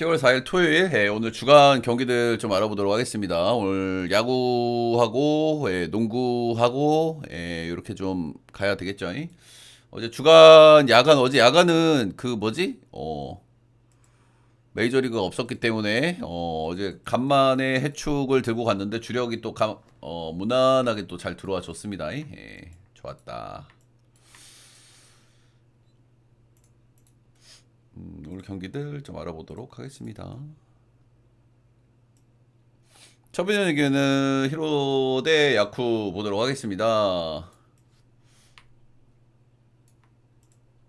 10월 4일 토요일 예, 오늘 주간 경기들 좀 알아보도록 하겠습니다. 오늘 야구하고 예, 농구하고 예, 이렇게 좀 가야 되겠죠. 이? 어제 주간 야간 어제 야간은 그 뭐지? 어 메이저리그가 없었기 때문에 어, 어제 간만에 해축을 들고 갔는데 주력이 또 감, 어, 무난하게 또 잘 들어와 줬습니다. 예, 좋았다. 음, 오늘 경기들 좀 알아보도록 하겠습니다. 첫 번째 경기는 히로 대 야쿠 보도록 하겠습니다.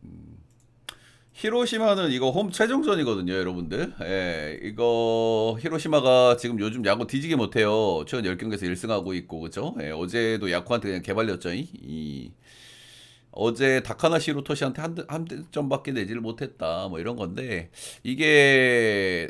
음, 히로시마는 이거 홈 최종전이거든요, 여러분들. 예, 이거 히로시마가 지금 요즘 야구 뒤지게 못해요. 최근 10경기에서 1승하고 있고, 그죠? 예, 어제도 야쿠한테 그냥 개발렸죠. 이, 이 어제 다카나시 로토시한테 한, 한 점밖에 내지를 못했다. 뭐 이런 건데 이게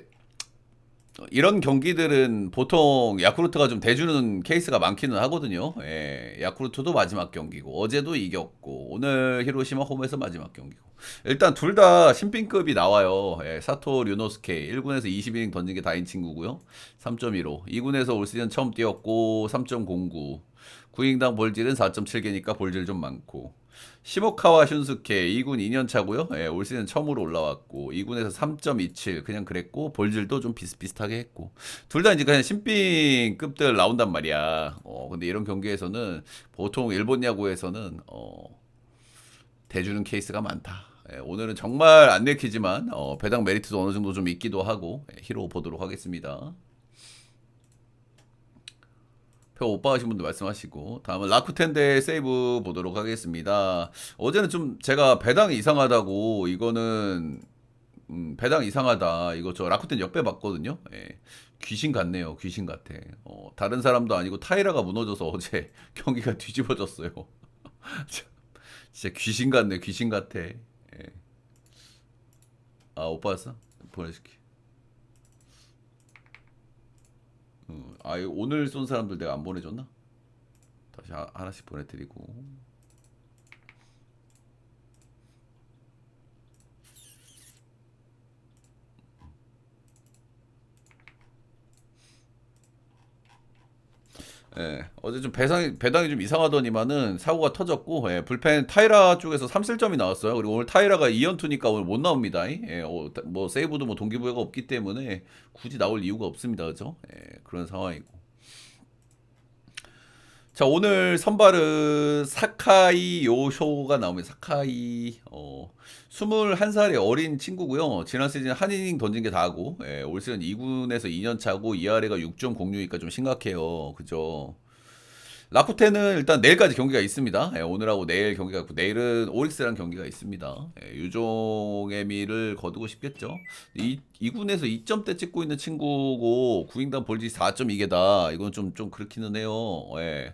이런 경기들은 보통 야쿠르트가 좀 대주는 케이스가 많기는 하거든요. 예, 야쿠르트도 마지막 경기고 어제도 이겼고 오늘 히로시마 홈에서 마지막 경기고 일단 둘 다 신빈급이 나와요. 예, 사토 류노스케 1군에서 20이닝 던진 게 다인 친구고요. 3.15 2군에서 올 시즌 처음 뛰었고 3.09 구인당 볼질은 4.7개니까 볼질 좀 많고 시모카와 슌스케 2군 2년 차고요. 예, 올 시즌 처음으로 올라왔고 2군에서 3.27 그냥 그랬고 볼질도 좀 비슷비슷하게 했고 둘 다 이제 그냥 신빙급들 나온단 말이야. 어 근데 이런 경기에서는 보통 일본 야구에서는 어 대주는 케이스가 많다. 예, 오늘은 정말 안 내키지만 어, 배당 메리트도 어느 정도 좀 있기도 하고 예, 히로 보도록 하겠습니다. 표 오빠 하신 분도 말씀하시고 다음은 라쿠텐 대 세이브 보도록 하겠습니다. 어제는 좀 제가 배당이 이상하다고 이거는 음, 배당 이상하다 이거 저 라쿠텐 역배 봤거든요. 예. 귀신 같네요. 귀신 같아. 어, 다른 사람도 아니고 타이라가 무너져서 어제 경기가 뒤집어졌어요. 진짜 귀신 같네. 귀신 같아. 예. 아 오빠였어? 보내줄게. 어, 아 오늘 쏜 사람들 내가 안 보내줬나? 다시 하, 하나씩 보내드리고 예, 어제 좀 배상이, 배당이 좀 이상하더니만은 사고가 터졌고, 예, 불펜 타이라 쪽에서 3실점이 나왔어요. 그리고 오늘 타이라가 2연투니까 오늘 못 나옵니다. 예, 어, 뭐, 세이브도 뭐 동기부여가 없기 때문에 굳이 나올 이유가 없습니다. 그죠? 예, 그런 상황이고. 자, 오늘 선발은 사카이 요쇼가 나오면 사카이, 어, 21살의 어린 친구고요. 지난 시즌 한 이닝 던진 게 다고, 예, 올 시즌 2군에서 2년 차고, 이아래가 6.06니까 좀 심각해요. 그죠? 라쿠텐은 일단 내일까지 경기가 있습니다. 예, 오늘하고 내일 경기가 있고, 내일은 오릭스랑 경기가 있습니다. 예, 유종의 미를 거두고 싶겠죠. 이, 2군에서 2점대 찍고 있는 친구고, 구인단 볼지 4.2개다. 이건 좀, 좀 그렇기는 해요. 예.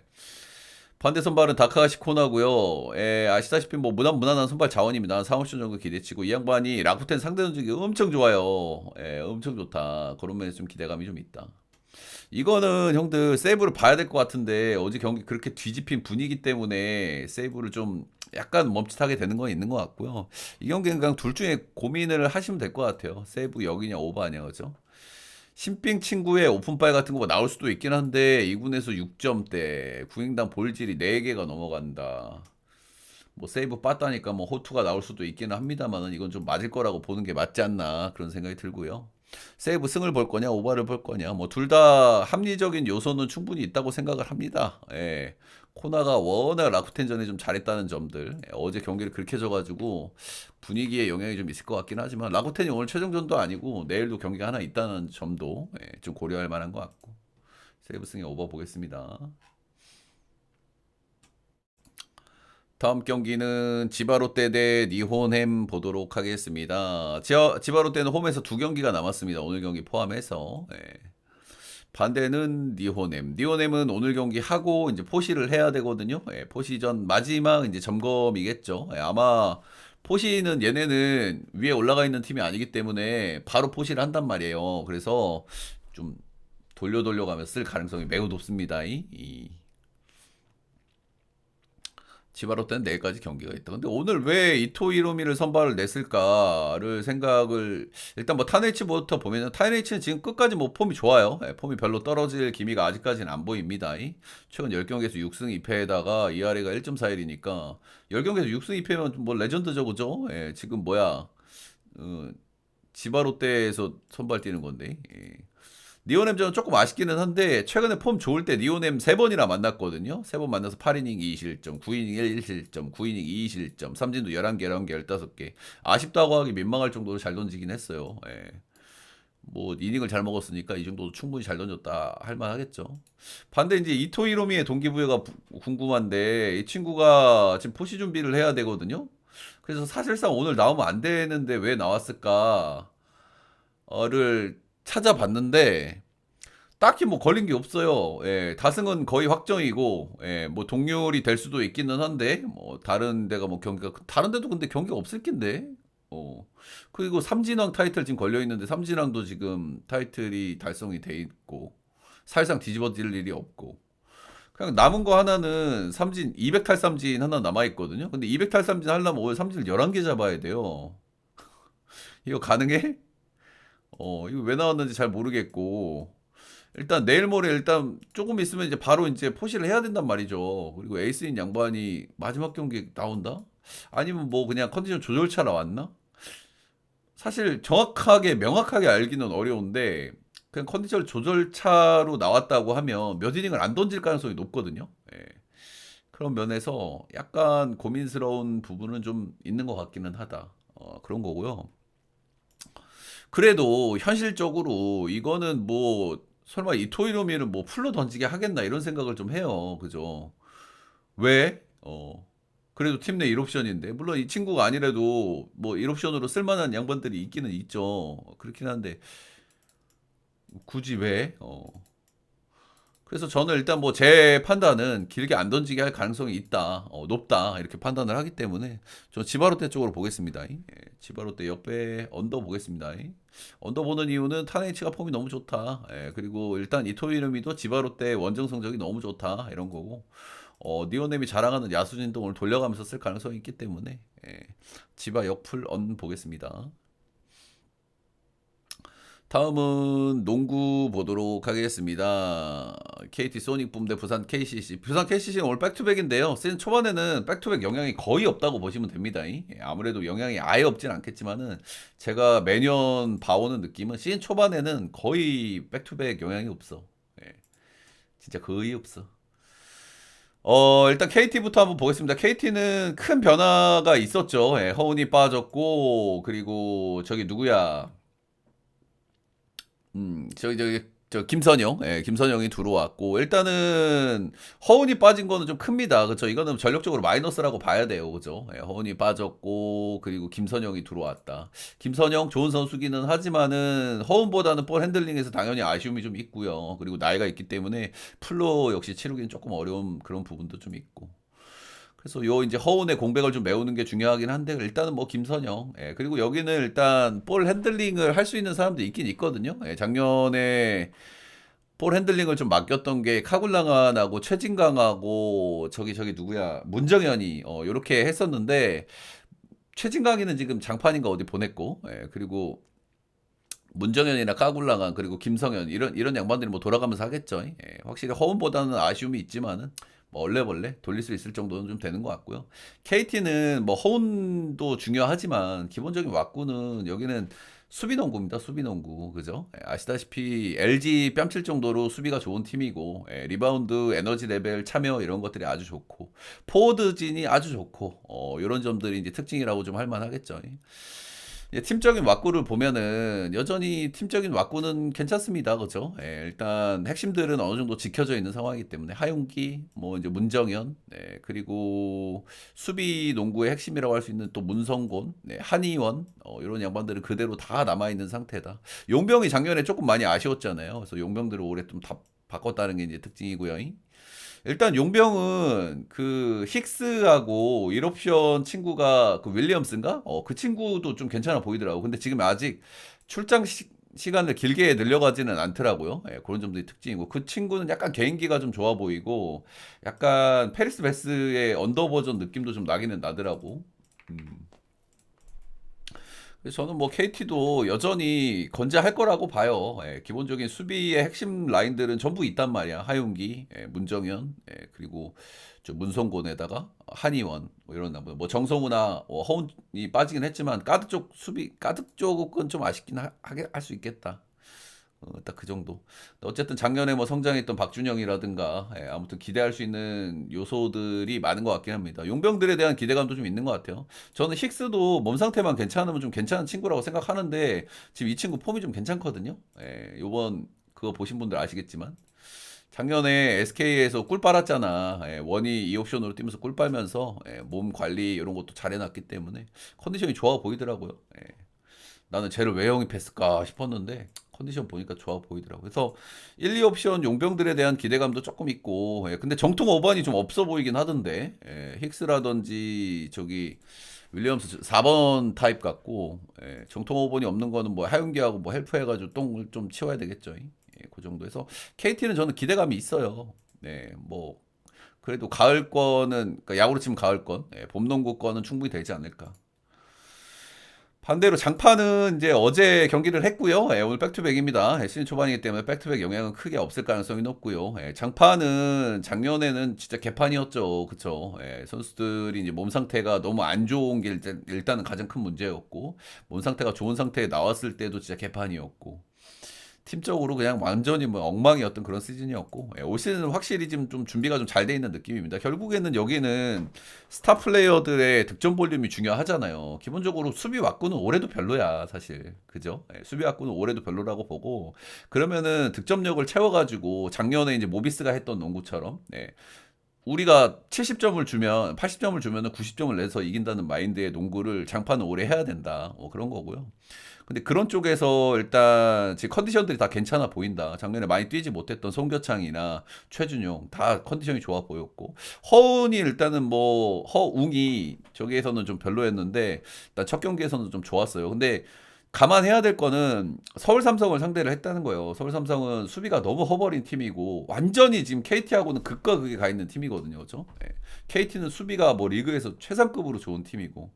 반대 선발은 다카가시 코나고요. 예, 아시다시피 뭐 무난 무난한 선발 자원입니다. 3, 5천 정도 기대치고 이 양반이 라쿠텐 상대 전적이 엄청 좋아요. 예, 엄청 좋다. 그런 면에서 좀 기대감이 좀 있다. 이거는 형들 세이브를 봐야 될 것 같은데 어제 경기 그렇게 뒤집힌 분위기 때문에 세이브를 좀 약간 멈칫하게 되는 건 있는 것 같고요. 이 경기는 그냥 둘 중에 고민을 하시면 될 것 같아요. 세이브 여기냐 오버냐 그죠? 신빙 친구의 오픈빨 같은 거뭐 나올 수도 있긴 한데 2군에서 6점대 구행당 볼질이 4개가 넘어간다. 뭐 세이브 빠따니까 뭐 호투가 나올 수도 있기는 합니다만은 이건 좀 맞을 거라고 보는 게 맞지 않나 그런 생각이 들고요. 세이브 승을 볼 거냐 오버를 볼 거냐 뭐 둘 다 합리적인 요소는 충분히 있다고 생각을 합니다. 예. 코나가 워낙 라쿠텐전에 좀 잘했다는 점들 예, 어제 경기를 그렇게 져가지고 분위기에 영향이 좀 있을 것 같긴 하지만 라쿠텐이 오늘 최종전도 아니고 내일도 경기가 하나 있다는 점도 예, 좀 고려할 만한 것 같고 세이브 승에 오버 보겠습니다. 다음 경기는 지바롯데 대 니혼햄 보도록 하겠습니다. 지바, 지바롯데는 홈에서 두 경기가 남았습니다. 오늘 경기 포함해서. 예. 반대는 니호넴. 니호넴은 오늘 경기 하고 이제 포시를 해야 되거든요. 예, 포시전 마지막 이제 점검이겠죠. 예, 아마 포시는 얘네는 위에 올라가 있는 팀이 아니기 때문에 바로 포시를 한단 말이에요. 그래서 좀 돌려 돌려가며 쓸 가능성이 매우 높습니다. 이, 이 지바로 때는 내일까지 경기가 있다. 근데 오늘 왜 이토 이로미를 선발을 냈을까를 생각을 일단 뭐 타네치부터 보면은 타네치는 지금 끝까지 뭐 폼이 좋아요. 예, 폼이 별로 떨어질 기미가 아직까지는 안 보입니다. 이. 최근 10경기에서 6승 2패에다가 ERA가 1.41이니까 10경기에서 6승 2패면 뭐 레전드죠, 그죠? 예, 지금 뭐야? 어, 지바로 때에서 선발 뛰는 건데. 예. 니오넴전은 조금 아쉽기는 한데 최근에 폼 좋을 때 니오넴 세 번이나 만났거든요. 세 번 만나서 8이닝 2실점, 9이닝 1실점, 9이닝 2실점, 삼진도 11개, 11개, 15개. 아쉽다고 하기 민망할 정도로 잘 던지긴 했어요. 예. 뭐 이닝을 잘 먹었으니까 이 정도도 충분히 잘 던졌다 할 만하겠죠. 반대 이제 이토 이로미의 동기부여가 부- 궁금한데 이 친구가 지금 포시 준비를 해야 되거든요. 그래서 사실상 오늘 나오면 안 되는데 왜 나왔을까? 어를 찾아봤는데 딱히 뭐 걸린 게 없어요. 예, 다승은 거의 확정이고, 예, 뭐 동률이 될 수도 있기는 한데, 뭐 다른 데가 뭐 경기가 다른 데도 근데 경기가 없을 낀데, 어 그리고 삼진왕 타이틀 지금 걸려 있는데 삼진왕도 지금 타이틀이 달성이 돼 있고 사실상 뒤집어질 일이 없고 그냥 남은 거 하나는 삼진 200탈 삼진 하나 남아 있거든요. 근데 200탈 삼진 하려면 오늘 삼진을 11개 잡아야 돼요. 이거 가능해? 어, 이거 왜 나왔는지 잘 모르겠고. 일단 내일 모레 일단 조금 있으면 이제 바로 이제 포시를 해야 된단 말이죠. 그리고 에이스인 양반이 마지막 경기에 나온다? 아니면 뭐 그냥 컨디션 조절차 나왔나? 사실 정확하게 명확하게 알기는 어려운데 그냥 컨디션 조절차로 나왔다고 하면 몇 이닝을 안 던질 가능성이 높거든요. 예. 그런 면에서 약간 고민스러운 부분은 좀 있는 것 같기는 하다. 어, 그런 거고요. 그래도 현실적으로 이거는 뭐 설마 이토이로미를 뭐 풀로 던지게 하겠나 이런 생각을 좀 해요. 그죠? 왜? 어. 그래도 팀 내 1옵션인데 물론 이 친구가 아니라도 뭐 1옵션으로 쓸만한 양반들이 있기는 있죠. 그렇긴 한데 굳이 왜? 어. 그래서 저는 일단 뭐 제 판단은 길게 안 던지게 할 가능성이 있다, 어, 높다 이렇게 판단을 하기 때문에 저 지바로테 쪽으로 보겠습니다. 예, 지바로테 옆에 언더 보겠습니다. 언더 보는 이유는 타네이치가 폼이 너무 좋다. 예, 그리고 일단 이토이름이도 지바로테 원정 성적이 너무 좋다 이런 거고 어, 니오넴이 자랑하는 야수진도 오늘 돌려가면서 쓸 가능성이 있기 때문에 예, 지바 역풀 언 보겠습니다. 다음은 농구 보도록 하겠습니다. KT 소닉 붐 대 부산 KCC. 부산 KCC는 오늘 백투백인데요. 시즌 초반에는 백투백 영향이 거의 없다고 보시면 됩니다. 예, 아무래도 영향이 아예 없진 않겠지만은 제가 매년 봐오는 느낌은 시즌 초반에는 거의 백투백 영향이 없어. 예, 진짜 거의 없어. 어, 일단 KT부터 한번 보겠습니다. KT는 큰 변화가 있었죠. 예, 허운이 빠졌고, 그리고 저기 누구야. 음, 저기 저기 저 김선영, 예, 김선영이 들어왔고 일단은 허운이 빠진 거는 좀 큽니다. 그렇죠? 이거는 전력적으로 마이너스라고 봐야 돼요. 그죠? 예, 허운이 빠졌고 그리고 김선영이 들어왔다. 김선영 좋은 선수기는 하지만은 허운보다는 볼 핸들링에서 당연히 아쉬움이 좀 있고요. 그리고 나이가 있기 때문에 풀로 역시 치르기는 조금 어려운 그런 부분도 좀 있고. 그래서 요 이제 허운의 공백을 좀 메우는 게 중요하긴 한데 일단은 뭐 김선영 예, 그리고 여기는 일단 볼 핸들링을 할 수 있는 사람도 있긴 있거든요. 예, 작년에 볼 핸들링을 좀 맡겼던 게 카굴랑안하고 최진강하고 저기 저기 누구야 문정현이 어 요렇게 했었는데 최진강이는 지금 장판인가 어디 보냈고 예, 그리고 문정현이나 까굴랑한 그리고 김성현 이런 이런 양반들이 뭐 돌아가면서 하겠죠. 예, 확실히 허운보다는 아쉬움이 있지만은 뭐 얼레벌레 돌릴 수 있을 정도는 좀 되는 것 같고요. KT는 뭐 허운도 중요하지만 기본적인 왁구는 여기는 수비 농구입니다. 수비 농구 그죠? 예, 아시다시피 LG 뺨칠 정도로 수비가 좋은 팀이고 예, 리바운드 에너지 레벨 참여 이런 것들이 아주 좋고 포워드진이 아주 좋고 어, 이런 점들이 이제 특징이라고 좀 할 만하겠죠. 예, 팀적인 왁구를 보면은 여전히 팀적인 왁구는 괜찮습니다. 그죠? 예, 일단 핵심들은 어느 정도 지켜져 있는 상황이기 때문에 하용기, 뭐 이제 문정현, 네, 그리고 수비 농구의 핵심이라고 할 수 있는 또 문성곤, 네, 한의원, 어, 이런 양반들은 그대로 다 남아 있는 상태다. 용병이 작년에 조금 많이 아쉬웠잖아요. 그래서 용병들을 올해 좀 다 바꿨다는 게 이제 특징이고요. 일단 용병은 그 힉스하고 1옵션 친구가 그 윌리엄스인가? 어, 그 친구도 좀 괜찮아 보이더라고. 근데 지금 아직 출장 시, 시간을 길게 늘려가지는 않더라고요. 예, 그런 점들이 특징이고 그 친구는 약간 개인기가 좀 좋아 보이고 약간 페리스 베스의 언더 버전 느낌도 좀 나기는 나더라고. 음. 저는 뭐 KT도 여전히 건재할 거라고 봐요. 예, 기본적인 수비의 핵심 라인들은 전부 있단 말이야. 하윤기, 예, 문정현, 예, 그리고 저 문성곤에다가 한의원 뭐 이런 나- 뭐 정성우나 뭐 허운이 빠지긴 했지만 가드 쪽 수비 가드 쪽은 좀 아쉽긴 하, 하게 할 수 있겠다. 어, 딱 그 정도. 어쨌든 작년에 뭐 성장했던 박준영이라든가 예, 아무튼 기대할 수 있는 요소들이 많은 것 같긴 합니다. 용병들에 대한 기대감도 좀 있는 것 같아요. 저는 힉스도 몸 상태만 괜찮으면 좀 괜찮은 친구라고 생각하는데 지금 이 친구 폼이 좀 괜찮거든요. 예, 요번 그거 보신 분들 아시겠지만 작년에 SK에서 꿀 빨았잖아. 예, 원이 이 옵션으로 뛰면서 꿀 빨면서 예, 몸 관리 이런 것도 잘 해놨기 때문에 컨디션이 좋아 보이더라고요. 예. 나는 쟤를 왜 영입했을까 싶었는데 컨디션 보니까 좋아 보이더라고요. 그래서 1, 2 옵션 용병들에 대한 기대감도 조금 있고 예, 근데 정통 5번이 좀 없어 보이긴 하던데 예, 힉스라든지 저기 윌리엄스 4번 타입 같고 예, 정통 5번이 없는 거는 뭐 하윤기하고 뭐 헬프 해가지고 똥을 좀 치워야 되겠죠. 예, 그 정도에서 KT는 저는 기대감이 있어요. 네, 뭐 그래도 가을권은 그러니까 야구로 치면 가을권, 예, 봄 농구권은 충분히 되지 않을까. 반대로 장판은 이제 어제 경기를 했고요. 예, 오늘 백투백입니다. 예, 시즌 초반이기 때문에 백투백 영향은 크게 없을 가능성이 높고요. 예, 장판은 작년에는 진짜 개판이었죠. 그쵸? 예, 선수들이 이제 몸 상태가 너무 안 좋은 게 일단, 일단은 가장 큰 문제였고, 몸 상태가 좋은 상태에 나왔을 때도 진짜 개판이었고, 팀적으로 그냥 완전히 뭐 엉망이었던 그런 시즌이었고 예, 올 시즌은 확실히 지금 좀 준비가 좀 잘 돼 있는 느낌입니다. 결국에는 여기는 스타 플레이어들의 득점 볼륨이 중요하잖아요. 기본적으로 수비 왁구는 올해도 별로야 사실 그죠? 예, 수비 왁구는 올해도 별로라고 보고 그러면은 득점력을 채워가지고 작년에 이제 모비스가 했던 농구처럼 예, 우리가 70점을 주면 80점을 주면은 90점을 내서 이긴다는 마인드의 농구를 장판은 오래 해야 된다. 뭐 그런 거고요. 근데 그런 쪽에서 일단 지금 컨디션들이 다 괜찮아 보인다. 작년에 많이 뛰지 못했던 송교창이나 최준용 다 컨디션이 좋아 보였고 허운이 일단은 뭐 허웅이 저기에서는 좀 별로였는데 일단 첫 경기에서는 좀 좋았어요. 근데 감안해야 될 거는 서울 삼성을 상대를 했다는 거예요. 서울 삼성은 수비가 너무 허버린 팀이고 완전히 지금 KT하고는 극과 극에 가 있는 팀이거든요. 그렇죠? KT는 수비가 뭐 리그에서 최상급으로 좋은 팀이고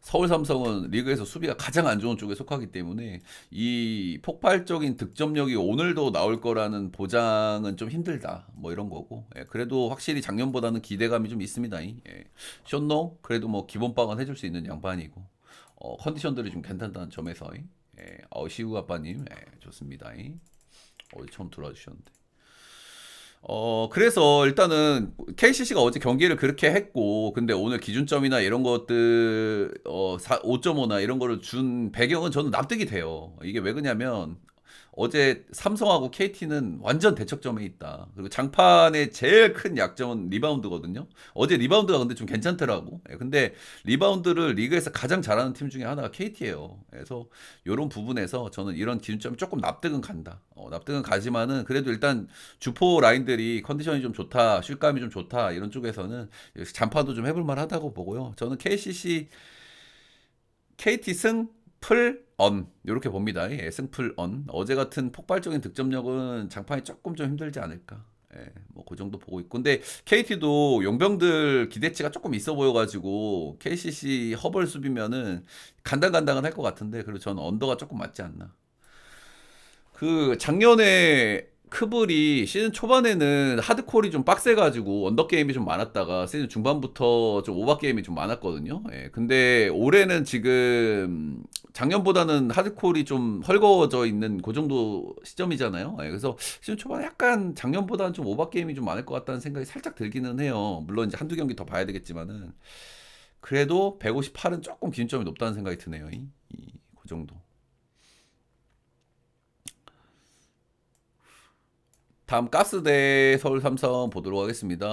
서울 삼성은 리그에서 수비가 가장 안 좋은 쪽에 속하기 때문에 이 폭발적인 득점력이 오늘도 나올 거라는 보장은 좀 힘들다. 뭐 이런 거고. 예, 그래도 확실히 작년보다는 기대감이 좀 있습니다. 예. 쇼노 그래도 뭐 기본빵은 해줄 수 있는 양반이고 어, 컨디션들이 좀 괜찮다는 점에서 예. 어, 시우 아빠님 예, 좋습니다. 어, 처음 들어와 주셨는데. 어, 그래서 일단은 KCC가 어제 경기를 그렇게 했고, 근데 오늘 기준점이나 이런 것들, 어, 5.5나 이런 거를 준 배경은 저는 납득이 돼요. 이게 왜 그러냐면, 어제 삼성하고 KT는 완전 대척점에 있다. 그리고 장판의 제일 큰 약점은 리바운드거든요. 어제 리바운드가 근데 좀 괜찮더라고. 예, 근데 리바운드를 리그에서 가장 잘하는 팀 중에 하나가 KT예요. 그래서 이런 부분에서 저는 이런 기준점이 조금 납득은 간다. 어, 납득은 가지만은 그래도 일단 주포 라인들이 컨디션이 좀 좋다, 슛감이 좀 좋다 이런 쪽에서는 잔파도 좀 해볼 만하다고 보고요. 저는 KCC KT 승 풀, 언 이렇게 봅니다. 예, 승풀, 언 어제 같은 폭발적인 득점력은 장판이 조금 좀 힘들지 않을까. 예, 뭐 그 정도 보고 있고 근데 KT도 용병들 기대치가 조금 있어 보여가지고 KCC 허벌 수비면은 간당간당은 할 것 같은데 그리고 저는 언더가 조금 맞지 않나. 그 작년에 크블이 시즌 초반에는 하드콜이 좀 빡세가지고 언더 게임이 좀 많았다가 시즌 중반부터 좀 오버 게임이 좀 많았거든요. 예, 근데 올해는 지금 작년보다는 하드콜이 좀 헐거워져 있는 그 정도 시점이잖아요. 예, 그래서 시즌 초반에 약간 작년보다는 좀 오버 게임이 좀 많을 것 같다는 생각이 살짝 들기는 해요. 물론 이제 한두 경기 더 봐야 되겠지만은 그래도 158은 조금 기준점이 높다는 생각이 드네요. 이, 이, 그 정도. 다음 가스 대 서울 삼성 보도록 하겠습니다.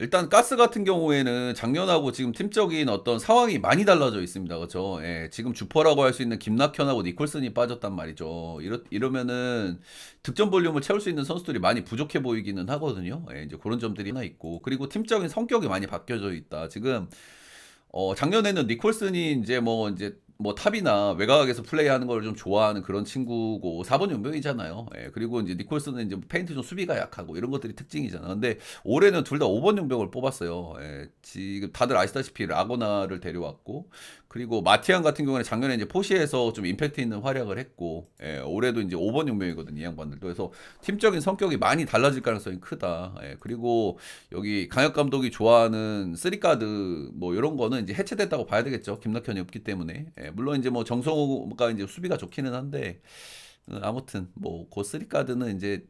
일단 가스 같은 경우에는 작년하고 지금 팀적인 어떤 상황이 많이 달라져 있습니다. 그렇죠? 예, 지금 주퍼라고 할 수 있는 김낙현하고 니콜슨이 빠졌단 말이죠. 이러, 이러면은 득점 볼륨을 채울 수 있는 선수들이 많이 부족해 보이기는 하거든요. 예, 이제 그런 점들이 하나 있고 그리고 팀적인 성격이 많이 바뀌어져 있다. 지금 어, 작년에는 니콜슨이 이제 뭐 이제 뭐 탑이나 외곽에서 플레이하는 걸 좀 좋아하는 그런 친구고 4번 용병이잖아요. 예, 그리고 이제 니콜스는 이제 페인트 좀 수비가 약하고 이런 것들이 특징이잖아. 근데 올해는 둘 다 5번 용병을 뽑았어요. 예, 지금 다들 아시다시피 라고나를 데려왔고 그리고 마티안 같은 경우는 작년에 이제 포시에서 좀 임팩트 있는 활약을 했고 예, 올해도 이제 5번 용병이거든요. 이 양반들도 그래서 팀적인 성격이 많이 달라질 가능성이 크다. 예, 그리고 여기 강혁 감독이 좋아하는 쓰리카드 뭐 이런 거는 이제 해체됐다고 봐야 되겠죠. 김낙현이 없기 때문에 예, 물론 이제 뭐 정성호가 이제 수비가 좋기는 한데 어, 아무튼 뭐그 쓰리카드는 이제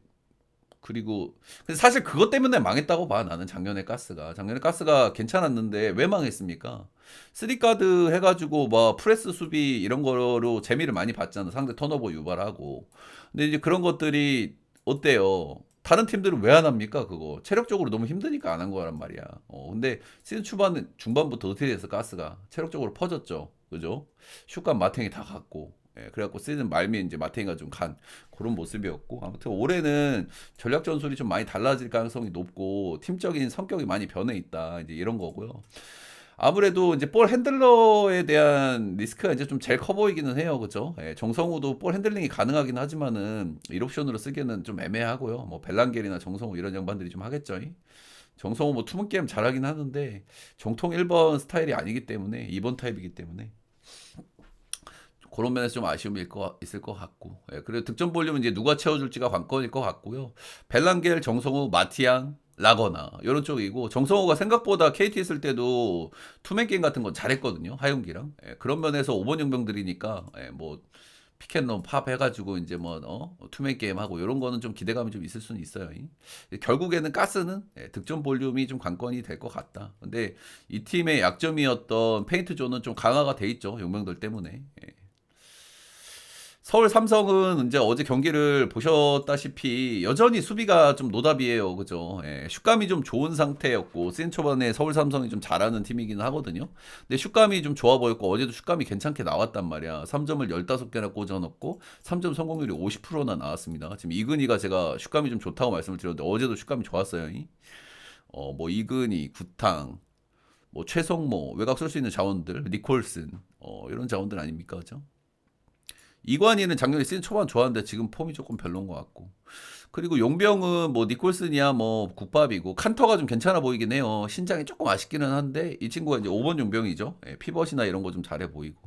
그리고 근데 사실 그것 때문에 망했다고 봐 나는 작년에 가스가 작년에 가스가 괜찮았는데 왜 망했습니까? 쓰리카드 해가지고 뭐 프레스 수비 이런 거로 재미를 많이 봤잖아 상대 턴오버 유발하고 근데 이제 그런 것들이 어때요? 다른 팀들은 왜 안 합니까? 그거. 체력적으로 너무 힘드니까 안 한 거란 말이야. 어 근데 시즌 초반 중반부터 어떻게 됐어 가스가? 체력적으로 퍼졌죠. 그죠? 슛감 마탱이 다 갔고. 예, 그래갖고 시즌 말미에 이제 마탱이가 좀 간 그런 모습이었고. 아무튼 올해는 전략 전술이 좀 많이 달라질 가능성이 높고 팀적인 성격이 많이 변해 있다. 이제 이런 거고요. 아무래도 이제 볼 핸들러에 대한 리스크가 이제 좀 제일 커 보이기는 해요. 그죠? 예, 정성우도 볼 핸들링이 가능하긴 하지만은 1옵션으로 쓰기에는 좀 애매하고요. 뭐 벨란겔이나 정성우 이런 양반들이 좀 하겠죠. 정성우 뭐 투문 게임 잘하긴 하는데 정통 1번 스타일이 아니기 때문에 2번 타입이기 때문에 그런 면에서 좀 아쉬움이 거, 있을 것 같고 예, 그리고 득점 볼륨은 이제 누가 채워줄지가 관건일 것 같고요 벨란겔, 정성우, 마티앙, 라거나 이런 쪽이고 정성호가 생각보다 KT 있을 때도 투맨 게임 같은 건 잘했거든요 하윤기랑 예, 그런 면에서 5번 용병들이니까 예, 뭐 피켓놈 팝 해가지고 이제 뭐 어, 투맨 게임 하고 이런 거는 좀 기대감이 좀 있을 수는 있어요. 결국에는 가스는 예, 득점 볼륨이 좀 관건이 될 것 같다. 근데 이 팀의 약점이었던 페인트 존은 좀 강화가 돼 있죠 용병들 때문에. 예. 서울 삼성은 이제 어제 경기를 보셨다시피 여전히 수비가 좀 노답이에요. 그죠? 예, 슛감이 좀 좋은 상태였고, 시즌 초반에 서울 삼성이 좀 잘하는 팀이긴 하거든요. 근데 슛감이 좀 좋아 보였고, 어제도 슛감이 괜찮게 나왔단 말이야. 3점을 15개나 꽂아 넣고, 3점 성공률이 50%나 나왔습니다. 지금 이근희가 제가 슛감이 좀 좋다고 말씀을 드렸는데, 어제도 슛감이 좋았어요. 어, 뭐, 이근희, 구탕, 뭐, 최성모, 외곽 쓸 수 있는 자원들, 니콜슨, 어, 이런 자원들 아닙니까? 그죠? 이관희는 작년에 시즌 초반 좋았는데 지금 폼이 조금 별론 것 같고. 그리고 용병은 뭐 니콜슨이야 뭐 국밥이고 칸터가 좀 괜찮아 보이긴 해요. 신장이 조금 아쉽기는 한데 이 친구가 이제 5번 용병이죠. 예, 피벗이나 이런 거 좀 잘해 보이고.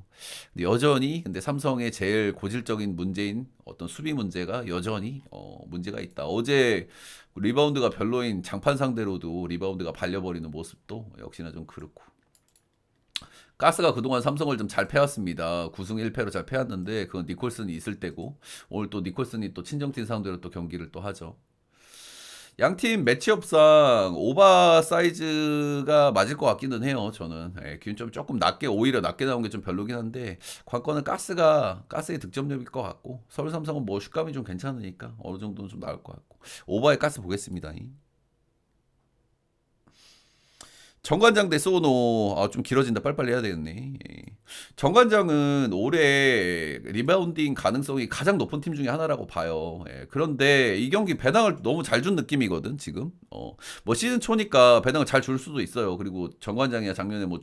근데 여전히 근데 삼성의 제일 고질적인 문제인 어떤 수비 문제가 여전히 어, 문제가 있다. 어제 리바운드가 별로인 장판 상대로도 리바운드가 발려버리는 모습도 역시나 좀 그렇고. 가스가 그동안 삼성을 좀 잘 패왔습니다. 9승 1패로 잘 패왔는데 그건 니콜슨이 있을 때고 오늘 또 니콜슨이 또 친정팀 상대로 또 경기를 또 하죠. 양팀 매치업상 오바 사이즈가 맞을 것 같기는 해요. 저는 예, 기준점 조금 낮게 오히려 낮게 나온 게 좀 별로긴 한데 관건은 가스가 가스의 득점력일 것 같고 서울 삼성은 뭐 슛감이 좀 괜찮으니까 어느 정도는 좀 나올 것 같고 오바의 가스 보겠습니다. 정관장 대 소노 아, 좀 길어진다 빨리빨리 해야 되겠네 예. 정관장은 올해 리바운딩 가능성이 가장 높은 팀 중에 하나라고 봐요 예. 그런데 이 경기 배당을 너무 잘 준 느낌이거든 지금 어. 뭐 시즌 초니까 배당을 잘 줄 수도 있어요 그리고 정관장이야 작년에 뭐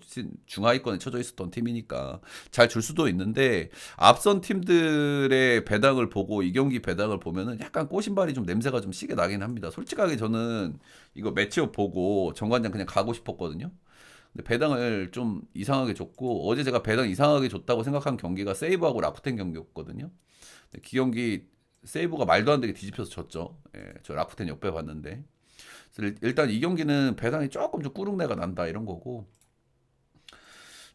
중하위권에 쳐져 있었던 팀이니까 잘 줄 수도 있는데 앞선 팀들의 배당을 보고 이 경기 배당을 보면은 약간 꼬신발이 좀 냄새가 좀 시게 나긴 합니다 솔직하게 저는 이거 매치업 보고 정관장 그냥 가고 싶었거든요. 근데 배당을 좀 이상하게 줬고 어제 제가 배당 이상하게 줬다고 생각한 경기가 세이브하고 라쿠텐 경기였거든요. 근데 그 경기 세이브가 말도 안 되게 뒤집혀서 졌죠. 예, 저 라쿠텐 옆에 봤는데. 일단 이 경기는 배당이 조금 좀 꾸룩내가 난다 이런 거고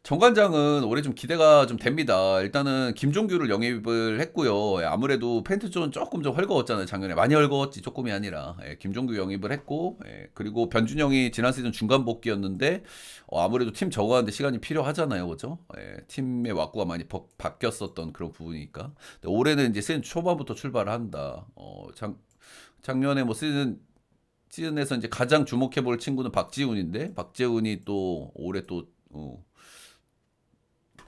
정관장은 올해 좀 기대가 좀 됩니다. 일단은 김종규를 영입을 했고요. 예, 아무래도 펜트존 조금 좀 헐거웠잖아요. 작년에 많이 헐거웠지 조금이 아니라 예, 김종규 영입을 했고 예, 그리고 변준영이 지난 시즌 중간 복귀였는데 어, 아무래도 팀 적어가는데 시간이 필요하잖아요, 그죠? 예, 팀의 왁구가 많이 바, 바뀌었었던 그런 부분이니까 올해는 이제 시즌 초반부터 출발을 한다. 어, 작, 작년에 뭐 시즌 시즌에서 이제 가장 주목해 볼 친구는 박지훈인데 박지훈이 또 올해 또 어,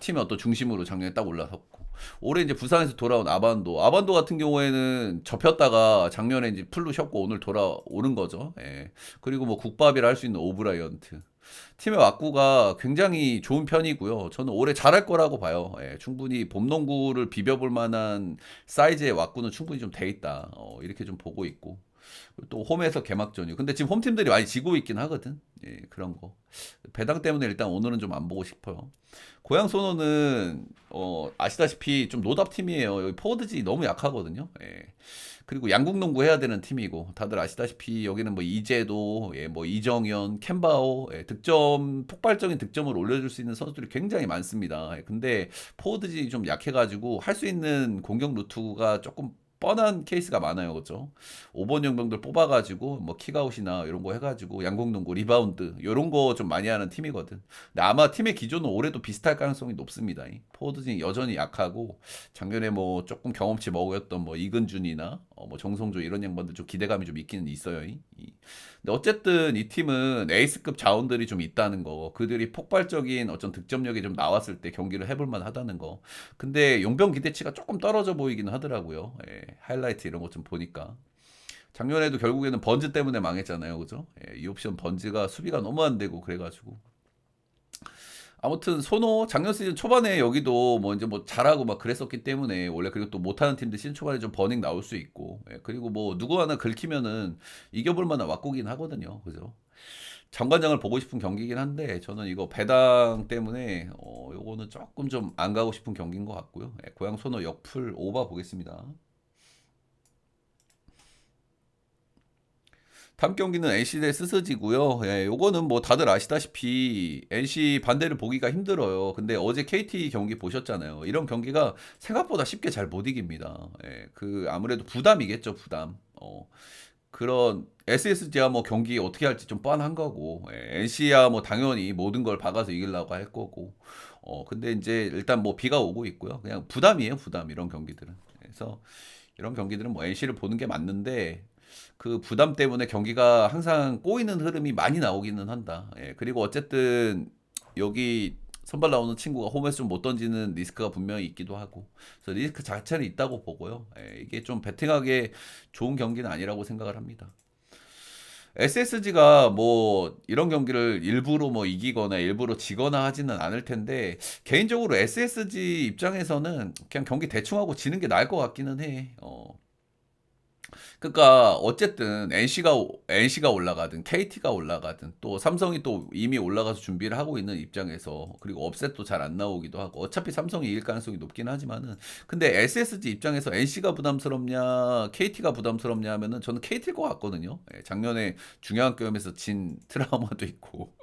팀의 어떤 중심으로 작년에 딱 올라섰고 올해 이제 부산에서 돌아온 아반도 아반도 같은 경우에는 접혔다가 작년에 이제 풀로 쉬었고 오늘 돌아오는 거죠. 예. 그리고 뭐 국밥이라 할 수 있는 오브라이언트 팀의 왁구가 굉장히 좋은 편이고요. 저는 올해 잘할 거라고 봐요. 예, 충분히 봄농구를 비벼볼 만한 사이즈의 왁구는 충분히 좀 돼 있다. 어, 이렇게 좀 보고 있고. 또 홈에서 개막전이요. 근데 지금 홈팀들이 많이 지고 있긴 하거든. 예, 그런 거. 배당 때문에 일단 오늘은 좀 안 보고 싶어요. 고양 소노는 어, 아시다시피 좀 노답 팀이에요. 여기 포워드진이 너무 약하거든요. 예. 그리고 양국 농구 해야 되는 팀이고 다들 아시다시피 여기는 뭐 이재도, 예, 뭐 이정현, 캔바오, 예, 득점 폭발적인 득점을 올려줄 수 있는 선수들이 굉장히 많습니다. 예, 근데 포워드진이 좀 약해가지고 할 수 있는 공격 루트가 조금 뻔한 케이스가 많아요, 그죠? 5번 용병들 뽑아가지고 뭐 킥아웃이나 이런 거 해가지고 양궁농구 리바운드 이런 거 좀 많이 하는 팀이거든. 근데 아마 팀의 기조는 올해도 비슷할 가능성이 높습니다. 이 포워드진이 여전히 약하고 작년에 뭐 조금 경험치 먹었던 뭐 이근준이나 어, 뭐 정성조 이런 양반들 좀 기대감이 좀 있기는 있어요. 근데 어쨌든 이 팀은 에이스급 자원들이 좀 있다는 거, 그들이 폭발적인 어떤 득점력이 좀 나왔을 때 경기를 해볼 만 하다는 거. 근데 용병 기대치가 조금 떨어져 보이기는 하더라고요. 예, 하이라이트 이런 것 좀 보니까. 작년에도 결국에는 번즈 때문에 망했잖아요. 그죠? 예, 이 옵션 번즈가 수비가 너무 안 되고 그래가지고. 아무튼 소노 작년 시즌 초반에 여기도 뭐 이제 뭐 잘하고 막 그랬었기 때문에 원래 그리고 또 못하는 팀들 시즌 초반에 좀 버닝 나올 수 있고 예, 그리고 뭐 누구 하나 긁히면은 이겨볼 만한 왁구긴 하거든요 그죠 정관장을 보고 싶은 경기긴 한데 저는 이거 배당 때문에 어 요거는 조금 좀 안 가고 싶은 경기인 것 같고요 예, 고양 소노 역풀 오바 보겠습니다 다음 경기는 NC 대 스스지고요. 예, 요거는 뭐 다들 아시다시피 NC 반대를 보기가 힘들어요. 근데 어제 KT 경기 보셨잖아요. 이런 경기가 생각보다 쉽게 잘 못 이깁니다. 예, 그 아무래도 부담이겠죠, 부담. 어, 그런 SSG야 뭐 경기 어떻게 할지 좀 뻔한 거고 예, NC야 뭐 당연히 모든 걸 박아서 이기려고 할 거고. 어, 근데 이제 일단 뭐 비가 오고 있고요. 그냥 부담이에요, 부담 이런 경기들은. 그래서 이런 경기들은 뭐 NC를 보는 게 맞는데 그 부담 때문에 경기가 항상 꼬이는 흐름이 많이 나오기는 한다. 예, 그리고 어쨌든 여기 선발 나오는 친구가 홈에서 좀 못 던지는 리스크가 분명히 있기도 하고, 그래서 리스크 자체는 있다고 보고요. 예, 이게 좀 배팅하기에 좋은 경기는 아니라고 생각을 합니다. SSG가 뭐 이런 경기를 일부러 뭐 이기거나 일부러 지거나 하지는 않을 텐데 개인적으로 SSG 입장에서는 그냥 경기 대충 하고 지는 게 나을 것 같기는 해. 어. 그러니까 어쨌든 NC가 NC가 올라가든 KT가 올라가든 또 삼성이 또 이미 올라가서 준비를 하고 있는 입장에서 그리고 업셋도 잘 안 나오기도 하고 어차피 삼성이 이길 가능성이 높긴 하지만은 근데 SSG 입장에서 NC가 부담스럽냐 KT가 부담스럽냐 하면은 저는 KT일 것 같거든요. 예, 작년에 중요한 게임에서 진 트라우마도 있고.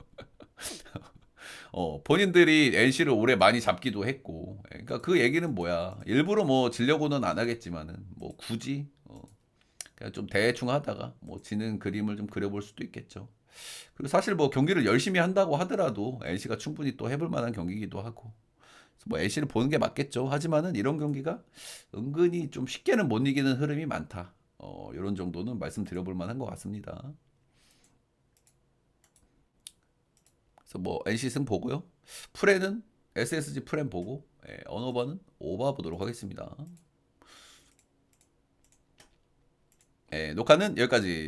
어, 본인들이 NC를 올해 많이 잡기도 했고. 예, 그러니까 그 얘기는 뭐야. 일부러 뭐 지려고는 안 하겠지만은 뭐 굳이 어, 그냥 좀 대충 하다가 뭐 지는 그림을 좀 그려볼 수도 있겠죠. 그리고 사실 뭐 경기를 열심히 한다고 하더라도 NC가 충분히 또 해볼 만한 경기이기도 하고. 뭐 NC를 보는 게 맞겠죠. 하지만은 이런 경기가 은근히 좀 쉽게는 못 이기는 흐름이 많다. 어, 이런 정도는 말씀드려볼 만한 것 같습니다. 그래서 뭐 NC 승 보고요. 프레는 SSG 프렌 보고 예, 언오버는 오버 보도록 하겠습니다. 예, 녹화는 여기까지.